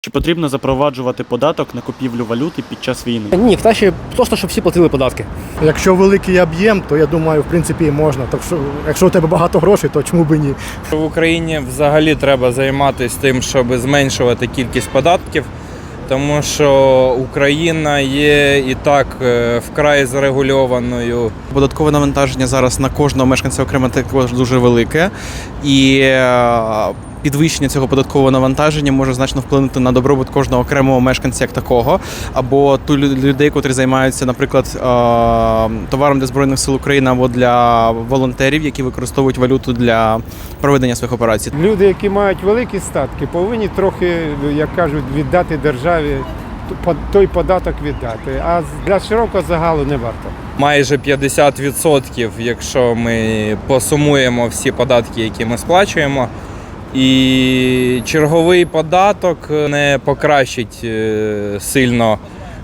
Чи потрібно запроваджувати податок на купівлю валюти під час війни? Ні, краще просто, щоб всі платили податки. Якщо великий об'єм, то я думаю, в принципі, можна. Так що, якщо у тебе багато грошей, то чому б ні? В Україні взагалі треба займатися тим, щоб зменшувати кількість податків, тому що Україна є і так е, вкрай зарегульованою. Податкове навантаження зараз на кожного мешканця окремо також дуже велике, і е, підвищення цього податкового навантаження може значно вплинути на добробут кожного окремого мешканця як такого, або ту людей, котрі займаються, наприклад, е, товаром для збройних сил України або для волонтерів, які використовують валюту для проведення своїх операцій. Люди, які мають великі статки, повинні трохи, як кажуть, віддати державі той податок віддати. А для широкого загалу не варто. Майже 50%, якщо ми посумуємо всі податки, які ми сплачуємо. І черговий податок не покращить е, сильно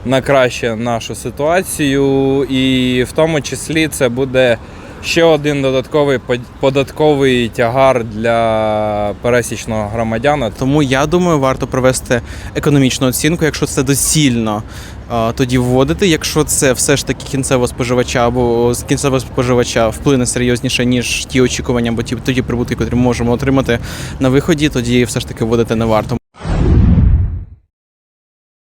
на краще нашу ситуацію, і в тому числі це буде ще один додатковий податковий тягар для пересічного громадяна. Тому я думаю, варто провести економічну оцінку, якщо це доцільно. Тоді вводити, якщо це все ж таки кінцевого споживача або з кінцевого споживача вплине серйозніше, ніж ті очікування, або ті тоді прибутки, котрі можемо отримати на виході, тоді все ж таки вводити не варто.